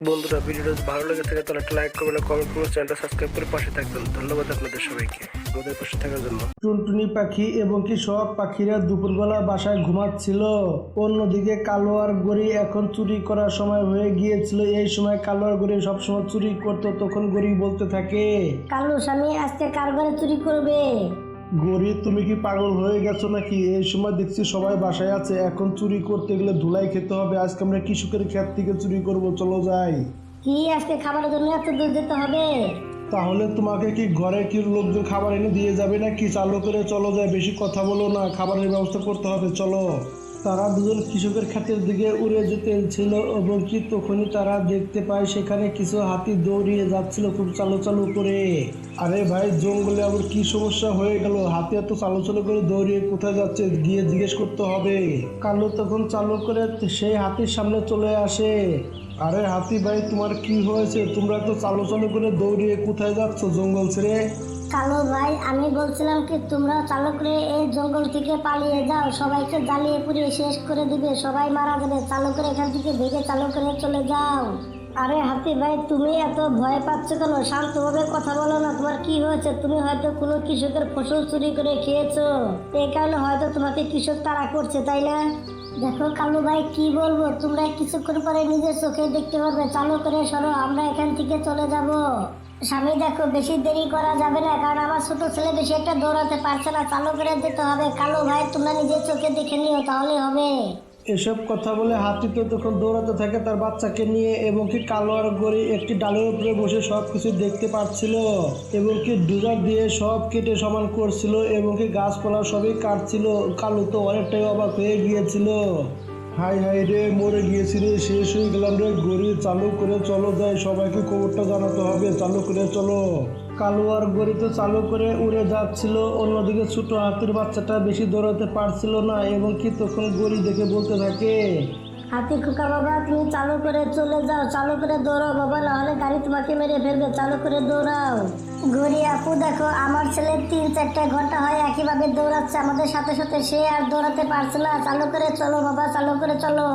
বন্ধুরা ভিডিওটা যদি ভালো লেগে থাকে তাহলে একটা লাইক করবেন কমেন্ট করবেন চ্যানেলটা সাবস্ক্রাইব করে পাশে থাকবেন। ধন্যবাদ আপনাদের সবাইকে। আমাদের পাশে থাকার জন্য। টুনটুনি পাখি এবং কি সব পাখিরা দুপুরবেলা বাসায় ঘুমাচ্ছিল? অন্যদিকে কালো আর গড়ি এখন চুরি করার সময় হয়ে গিয়েছিল। এই সময় কালো আর গড়ি সবসময় চুরি করতো তখন গড়ি বলতে থাকে কালু স্বামী আজকে কার ঘরে চুরি করবে? গড়ি তুমি কি পাগল হয়ে গেছো নাকি? এই সময় দেখছি সবাই বাসায় আছে। এখন চুরি করতে গেলে ধুলাই খেতে হবে। আজকে আমরা কৃষকের ক্ষেত থেকে চুরি করব। চলো যাই। কি আজকে খাবারের জন্য এত দূর যেতে হবে? তাহলে তোমাকে কি ঘরে কি লোকজন খাবার এনে দিয়ে যাবে না কি চালু করে চলো যায় বেশি কথা বলো না। খাবারের ব্যবস্থা করতে হবে। চলো। তারা দুজন কৃষকের ক্ষেতের দিকে উড়ে যেতে ছিল এবং কি তখনই তারা দেখতে পায় সেখানে কিছু হাতি দৌড়িয়ে যাচ্ছিল খুব চালু চালু করে। আরে ভাই, জঙ্গলে আবার কি সমস্যা হয়ে গেল? হাতি এত চালু চালু করে দৌড়িয়ে কোথায় যাচ্ছে গিয়ে জিজ্ঞেস করতে হবে। কালো তখন চালু করে সেই হাতির সামনে চলে আসে। আরে হাতি ভাই, তোমার কি হয়েছে? তোমরা তো চালু চালু করে দৌড়িয়ে কোথায় যাচ্ছ জঙ্গল ছেড়ে? কালু ভাই, আমি বলছিলাম কি তোমরা চালু করে এই জঙ্গল থেকে পালিয়ে যাও, সবাইকে জ্বালিয়ে পুড়িয়ে শেষ করে দিবে, সবাই মারা যাবে, চালু করে এখান থেকে ভেগে চালু করে চলে যাও। আরে হাতি ভাই, তুমি এত ভয় পাচ্ছ কেন? শান্তভাবে কথা বলো না, তোমার কি হয়েছে? তুমি হয়তো কোনো কৃষকের ফসল চুরি করে খেয়েছো। এই কারণে হয়তো তোমাকে কৃষক তাড়া করছে, তাই না? দেখো কালু ভাই, কি বলব? তোমরা কিছুক্ষণ পরে নিজের চোখে দেখতে পারবে, চালু করে সরো, আমরা এখান থেকে চলে যাব। স্বামী, দেখো, বেশি দেরি করা যাবে না, কারণ আমার ছোট ছেলে বেশি একটা দৌড়াতে পারছে না। চালু করে দিতে হবে। কালো ভাই, তোমরা নিজের চোখে দেখে নিও, তাহলে হবে। এসব কথা বলে হাতি তো তখন দৌড়াতে থাকে, তার বাচ্চাকে নিয়ে এবং কি কালো আর গড়ি একটি ডালের উপরে বসে সব কিছু দেখতে পাচ্ছিল এবং কি ডুজার দিয়ে সব কেটে সমান করছিল এবং কি গাছপালা সবই কাটছিল। কালো তো অনেকটাই অবাক হয়ে গিয়েছিল। হাই হাই রে, মরে গিয়েছি রে, শেষ হয়ে গেলাম রে গড়ি চালু করে চলো যাই সবাইকে খবরটা জানাতে হবে, চালু করে চলো। কালো আর গড়ি তো চালু করে উড়ে যাচ্ছিল, অন্যদিকে ছোট হাতির বাচ্চাটা বেশি দৌড়াতে পারছিল না, এবং কি তখন গড়ি দেখে বলতে থাকে হাতি খোকা বাবা, তুমি চালু করে চলে যাও, চালু করে দৌড়াও বাবা, নাহলে গাড়ি তোমাকে মেরে ফেলবে, চালু করে দৌড়াও। গড়ি আপু, দেখো, আমার ছেলে তিন চারটে ঘণ্টা হয় একইভাবে দৌড়াচ্ছে, আমাদের সাথে সাথে সে আর দৌড়াতে পারছে না, চালু করে চলো বাবা, চালু করে চলো।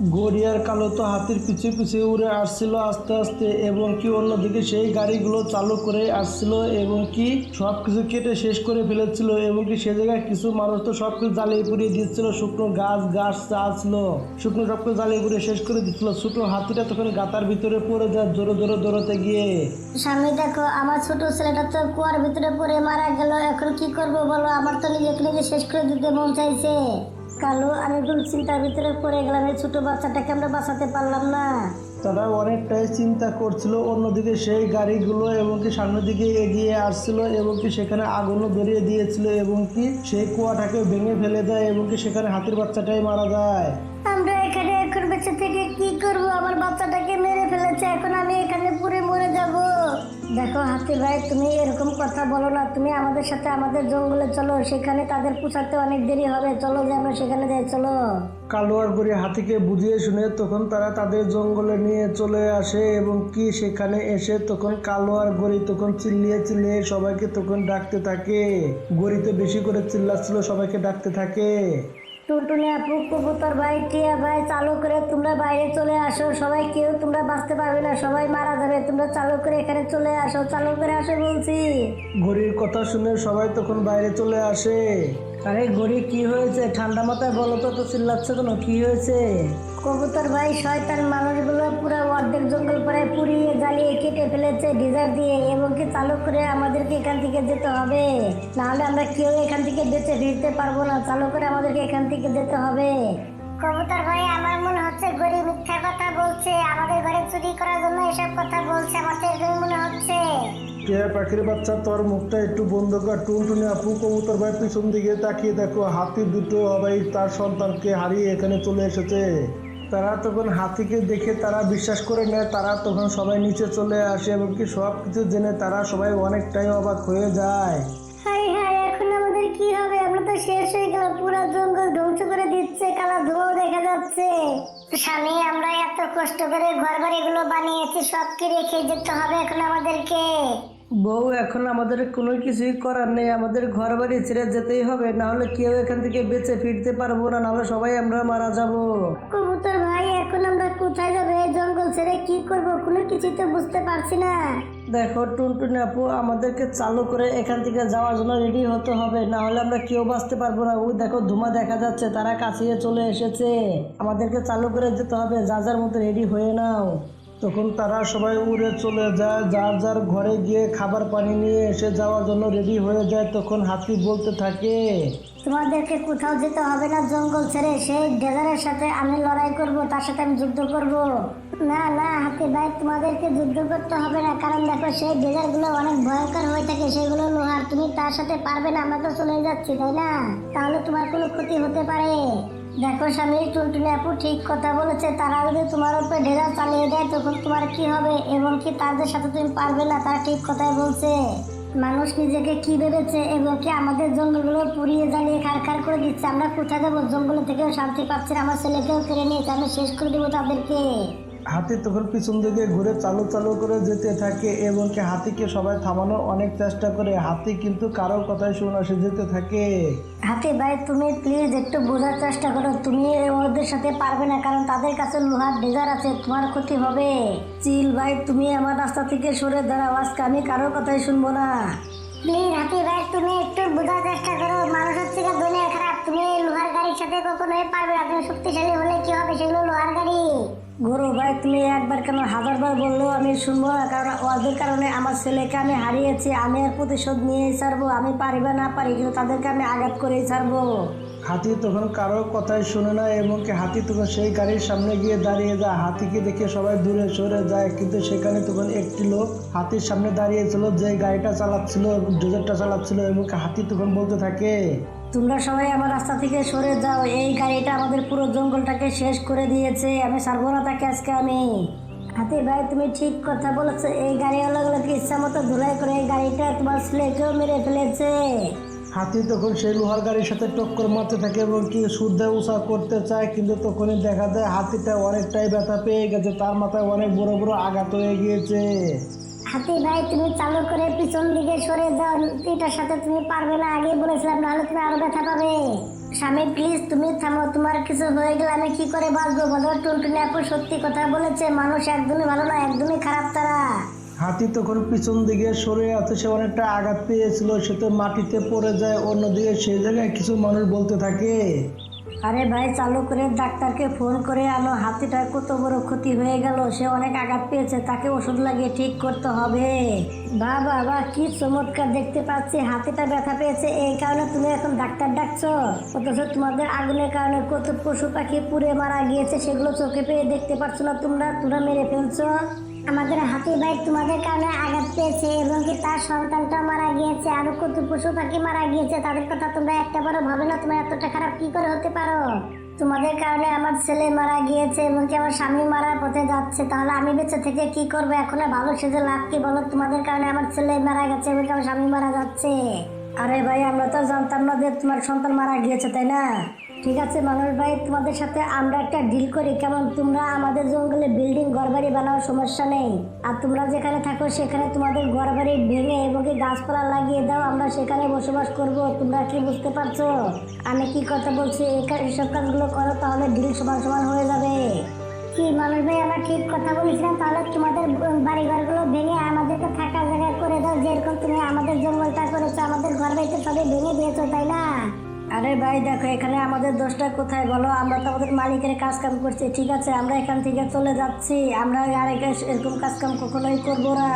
গড়িয়ার কালো তো হাতির পিছু পিছু উড়ে আসছিল আস্তে আস্তে, এবং কি অন্যদিকে সেই গাড়িগুলো চালু করে আসছিল, এবং কি সব কিছু কেটে শেষ করে ফেলেছিল, এবং কি সে জায়গায় কিছু মানুষ তো সব কিছু জ্বালিয়ে পুড়িয়ে দিচ্ছিল শুকনো গাছ গাছ চাচ্ছিল শুকনো সব কিছু জ্বালিয়ে পুড়িয়ে শেষ করে দিচ্ছিল ছোট হাতিটা তখন গাতার ভিতরে পড়ে যায়, জোরে জোরে দৌড়তে গিয়ে। স্বামী, দেখো, আমার ছোট ছেলেটা তো কুয়ার ভিতরে পড়ে মারা গেল, এখন কি করব বলো? আমার তো নিজেকে নিজে শেষ করে দিতে মন চাইছে। কালু আর একদম চিন্তার ভিতরে পড়ে গেলাম এই ছোট বাচ্চাটাকে আমরা বাঁচাতে পারলাম না। তারা অনেকটাই চিন্তা করছিল অন্যদিকে সেই গাড়িগুলো এবং কি সামনের দিকে এগিয়ে আসছিল এবং কি সেখানে আগুনও বেরিয়ে দিয়েছিল এবং কি সেই কুয়াটাকে ভেঙে ফেলে দেয় এবং কি সেখানে হাতির বাচ্চাটাই মারা যায়। আমরা এখানে এখন বেঁচে থেকে কি করব? আমার বাচ্চাটাকে মেরে ফেলেছে, এখন আমি এখানে পুরে মরে যাব। দেখো হাতি ভাই, তুমি এরকম কথা বলো না। তুমি আমাদের সাথে আমাদের জঙ্গলে চলো, সেখানে তাদের পুষাতে অনেক দেরি হবে। চলো যে আমরা সেখানে যাই, চলো। কালোয়ার করে হাতিকে বুঝিয়ে শুনে তখন তারা তাদের জঙ্গলে নিয়ে চলে আসে এবং কি সেখানে এসে তখন কালোয়ার গড়ি তখন চিল্লিয়ে চিল্লিয়ে সবাইকে তখন ডাকতে থাকে। গড়িতে বেশি করে চিল্লাচ্ছিল, সবাইকে ডাকতে থাকে। টুনটুনি আপু, কবুতর ভাই, টিয়া ভাই, চালু করে তোমরা বাইরে চলে আসো। সবাই কেউ তোমরা বাঁচতে পারবে না, সবাই মারা যাবে। তোমরা চালু করে এখানে চলে আসো, চালু করে আসো বলছি। ঘড়ির কথা শুনে সবাই তখন বাইরে চলে আসে। আরে ঘড়ি কি হয়েছে? ঠান্ডা মাথায় বলো তো তো চিল্লাচ্ছে কেন? কি হয়েছে? কবুতর ভাই শয়তান মানুষগুলো পুরো অর্ধেক জঙ্গল পরে পুড়িয়ে জ্বালিয়ে কেটে ফেলেছে ডিজার দিয়ে এবং কি চালু করে আমাদেরকে এখান থেকে যেতে হবে। নাহলে আমরা কেউ এখান থেকে বেঁচে ফিরতে পারব না চালু করে আমাদেরকে এখান থেকে যেতে হবে। কবুতর ভাই আমার মনে হচ্ছে গরিব মিথ্যা কথা বলছে আমাদের ঘরে চুরি করার জন্য এসব কথা বলছে আমার তো এরকম মনে হচ্ছে। টিয়া পাখির বাচ্চা, তোর মুখটা একটু বন্ধ কর। টুনটুনি আপু, কবুতর ভাই, পিছন দিকে তাকিয়ে দেখো, হাতি দুটো ভাই তার সন্তানকে হারিয়ে এখানে চলে এসেছে। তারা তখন হাতিকে দেখে তারা বিশ্বাস করে নেয়, তারা তখন সবাই নিচে চলে আসে এবং কি সব কিছু জেনে তারা সবাই অনেকটাই অবাক হয়ে যায়। হাই হাই এখন আমাদের কি হবে? আমরা তো শেষ হয়ে গেল পুরো জঙ্গল ধ্বংস করে দিচ্ছে, কালা ধোঁয়া দেখা যাচ্ছে। স্বামী, আমরা এত কষ্ট করে ঘর বাড়িগুলো বানিয়েছি সব কি রেখে যেতে হবে এখন আমাদেরকে। বউ এখন আমাদের কোনো কিছুই করার নেই। আমাদের ঘর বাড়ি ছেড়ে যেতেই হবে। না হলে কেউ এখান থেকে বেঁচে ফিরতে পারব না। নাহলে সবাই আমরা মারা যাব। কবুতর ভাই এখন আমরা কোথায় যাব? এই জঙ্গল ছেড়ে কি করব? কোনো কিছুই তো বুঝতে পারছি না। দেখো টুনটুনি আপু আমাদেরকে চালু করে এখান থেকে যাওয়ার জন্য রেডি হতে হবে। না হলে আমরা কেউ বাঁচতে পারব না। ওই দেখো ধুমা দেখা যাচ্ছে। তারা কাছে চলে এসেছে। আমাদেরকে চালু করে যেতে হবে। যা যার মতো রেডি হয়ে নাও। তখন তারা সবাই উড়ে চলে যায়, যার যার ঘরে গিয়ে খাবার পানি নিয়ে এসে যাওয়ার জন্য রেডি হয়ে যায়, তখন হাতি বলতে থাকে, তোমাদেরকে কোথাও যেতে হবে না, জঙ্গল ছেড়ে সেই ডেজারের সাথে আমি লড়াই করব, তার সাথে আমি যুদ্ধ করব। না না, হাতি ভাই, তোমাদেরকে যুদ্ধ করতে হবে না, কারণ দেখো সেই ডেজারগুলো অনেক ভয়ঙ্কর হয়ে থাকে, সেগুলো লোহার, তুমি তার সাথে পারবে না, আমরা তো চলে যাচ্ছি, তাই না? তাহলে তোমার কোনো ক্ষতি হতে পারে। দেখো স্বামী, টুনটুনি আপু ঠিক কথা বলেছে। তারা যদি তোমার উপরে ঢেলা চালিয়ে দেয়, তখন তোমার কি হবে? এবং কি তাদের সাথে তুমি পারবে না? তারা ঠিক কথাই বলছে। মানুষ নিজেকে কি ভেবেছে? এবং কি আমাদের জঙ্গলগুলো পুড়িয়ে জ্বালিয়ে খারখার করে দিচ্ছে? আমরা কোথায় যাব? জঙ্গল থেকেও শান্তি পাচ্ছি না। আমার ছেলেকেও কেড়ে নিয়েছে। আমি শেষ করে দেবো তাদেরকে। হাতি তখন পিছন দিকে ঘুরে চালু চালু করে যেতে থাকে এবং কি হাতিকে সবাই থামানোর অনেক চেষ্টা করে। হাতি কিন্তু কারোর কথাই শুনে সে যেতে থাকে। হাতি ভাই তুমি প্লিজ একটু বোঝার চেষ্টা করো। তুমি ওদের সাথে পারবে না কারণ তাদের কাছে লোহার ডেজার আছে তোমার ক্ষতি হবে। চিল ভাই তুমি আমার রাস্তা থেকে সরে দাঁড়াও আজকে আমি কারোর কথাই শুনব না। প্লিজ হাতি ভাই তুমি একটু বোঝার চেষ্টা করো। মানুষ হচ্ছে দুনিয়া তুমি লোহার গাড়ির সাথে কখনোই পারবে না। তুমি শক্তিশালী হলে কি হবে সেগুলো লোহার গাড়ি? গুরু ভাই তুমি একবার কেন হাজারবার বললেও আমি শুনব না কারণ ওদের কারণে আমার ছেলেকে আমি হারিয়েছি। আমি আর প্রতিশোধ নিয়েই ছাড়বো। আমি পারি বা না পারি কিন্তু তাদেরকে আমি আঘাত করেই ছাড়বো। হাতি তখন কারোর কথাই শুনে না এবং কি হাতি তখন সেই গাড়ির সামনে গিয়ে দাঁড়িয়ে যায়। হাতিকে দেখে সবাই দূরে সরে যায় কিন্তু সেখানে তখন একটি লোক হাতির সামনে দাঁড়িয়েছিল যে গাড়িটা চালাচ্ছিল ডোজারটা চালাচ্ছিল এবং হাতি তখন বলতে থাকে তোমরা সবাই আমার রাস্তা থেকে সরে যাও। এই গাড়িটা আমাদের পুরো জঙ্গলটাকে শেষ করে দিয়েছে। আমি ছাড়বো না তাকে আজকে আমি। হাতি ভাই, তুমি ঠিক কথা বলেছ। এই গাড়িওয়ালাগুলোকে ইচ্ছা মতো ধুলাই করে এই গাড়িটা তোমার ছেলেকেও মেরে ফেলেছে? হাতি তখন সেই লোহার গাড়ির সাথে টক্কর মারতে থাকে এবং কি শুদ্ধে উষা করতে চায়, কিন্তু তখনই দেখা যায় হাতিটা অনেকটাই ব্যথা পেয়ে গেছে। তার মাথায় অনেক বড় বড় আঘাত হয়ে গিয়েছে। হাতি ভাই, তুমি চালু করে পিছন দিকে সরে যাও। এটার সাথে তুমি পারবে না আগে বলেছিলাম, নাহলে তুমি আরও ব্যথা পাবে। স্বামী প্লিজ তুমি থামো, তোমার কিছু হয়ে গেলে আমি কি করে বাঁচবো বলো? টুনটুনি আপু সত্যি কথা বলেছে, মানুষ একদমই ভালো না, একদমই খারাপ তারা। হাতি তখন পিছন দিকে সরে আছে, সে অনেকটা আঘাত পেয়েছিল, সে তো মাটিতে পড়ে যায়, অন্যদিকে সেই জায়গায় কিছু মানুষ বলতে থাকে। আরে ভাই, চালু করে ডাক্তারকে ফোন করে আনো হাতিটার কত বড় ক্ষতি হয়ে গেল, সে অনেক আঘাত পেয়েছে, তাকে ওষুধ লাগিয়ে ঠিক করতে হবে। বা বাবা কি চমৎকার দেখতে পাচ্ছি, হাতিটা ব্যথা পেয়েছে, এই কারণে তুমি এখন ডাক্তার ডাকছো? অথচ তোমাদের আগুনের কারণে কত পশু পাখি পুড়ে মারা গিয়েছে, সেগুলো চোখে পেয়ে দেখতে পাচ্ছ না তোমরা তোমরা মেরে ফেলছো। আমাদের হাতি ভাই তোমাদের কারণে আঘাত পেয়েছে এবং কি তার সন্তানটা মারা গিয়েছে, আরও কত পশু পাখি মারা গিয়েছে, তাদের কথা তোমরা একটা বারো ভাবে না, তোমরা এতটা খারাপ কি করে হতে পারো? তোমাদের কারণে আমার ছেলে মারা গিয়েছে এবং কি আমার স্বামী মারার পথে যাচ্ছে, তাহলে আমি বেঁচে থেকে কি করব? এখন ভালো সেজে লাভ কি বলো? তোমাদের কারণে আমার ছেলে মারা গেছে এবং আমার স্বামী মারা যাচ্ছে। আরে ভাই, আমরা তো জানতাম না যে তোমার সন্তান মারা গিয়েছে, তাই না? ঠিক আছে মানুষ ভাই, তোমাদের সাথে আমরা একটা ডিল করি। কেমন? তোমরা আমাদের জঙ্গলে বিল্ডিং ঘরবাড়ি বানানোর সমস্যা নেই। আর তোমরা যেখানে থাকো, সেখানে তোমাদের ঘরবাড়ি ভেঙে এবং গাছপালা লাগিয়ে দাও, আমরা সেখানে বসবাস করব। তোমরা কি বুঝতে পারছ? আমি কি কথা বলছি? এসব কাজগুলো করো, তাহলে ডিল সমান সমান হয়ে যাবে। কি মানুষ ভাই, আমরা ঠিক কথা বলেছিলাম তাহলে তোমাদের বাড়ি ঘরগুলো ভেঙে আমাদেরকে থাকার জায়গা করে দাও। যেরকম তুমি আমাদের জঙ্গলটা করেছ, আমাদের ঘর বাড়িতে সবই ভেঙে দিয়েছ, তাই না? আরে ভাই, দেখো, এখানে আমাদের দোষটা কোথায় বলো? আমরা তো আমাদের মালিকের কাজ কাম করছি, ঠিক আছে? আমরা এখান থেকে চলে যাচ্ছি। আমরা আর এরকম কাজ কাম কখনোই করব না।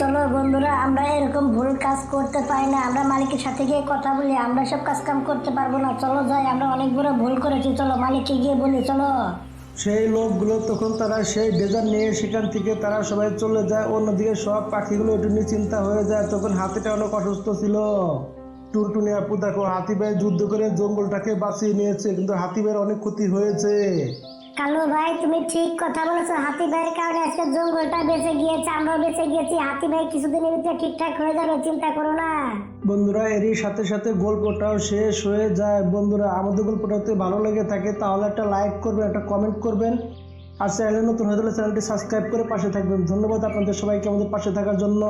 চলো বন্ধুরা, আমরা এরকম ভুল কাজ করতে পাই না। আমরা মালিকের সাথে গিয়ে কথা বলি, আমরা সব কাজ কাম করতে পারব না। চলো যাই, আমরা অনেক বড় ভুল করেছি। চলো, মালিককে গিয়ে বলি, চলো। সেই লোকগুলো তখন তারা সেই ডেজার নিয়ে সেখান থেকে তারা সবাই চলে যায়। অন্যদিকে সব পাখিগুলো একটু চিন্তা হয়ে যায়। তখন হাতিটা অনেক অসুস্থ ছিল। টুনটুনি আপু দেখো হাতি ভাই যুদ্ধ করে জঙ্গলটাকে বাঁচিয়ে নিয়েছে কিন্তু হাতি ভাইয়ের অনেক ক্ষতি হয়েছে। কালু ভাই তুমি ঠিক কথা বলেছ। হাতি ভাইয়ের কারণে আজকে জঙ্গলটা বেঁচে গিয়েছে আমরাও বেঁচে গিয়েছি। হাতি ভাই কিছুদিনের ভিতরে ঠিকঠাক হয়ে যাবে চিন্তা করো না। বন্ধুরা এরই সাথে সাথে গল্পটাও শেষ হয়ে যায়। বন্ধুরা আমাদের গল্পটা যদি ভালো লেগে থাকে তাহলে একটা লাইক করবেন একটা কমেন্ট করবেন। আর চ্যানেলে নতুন হয়ে গেলে চ্যানেলটি সাবস্ক্রাইব করে পাশে থাকবেন। ধন্যবাদ আপনাদের সবাইকে আমাদের পাশে থাকার জন্য।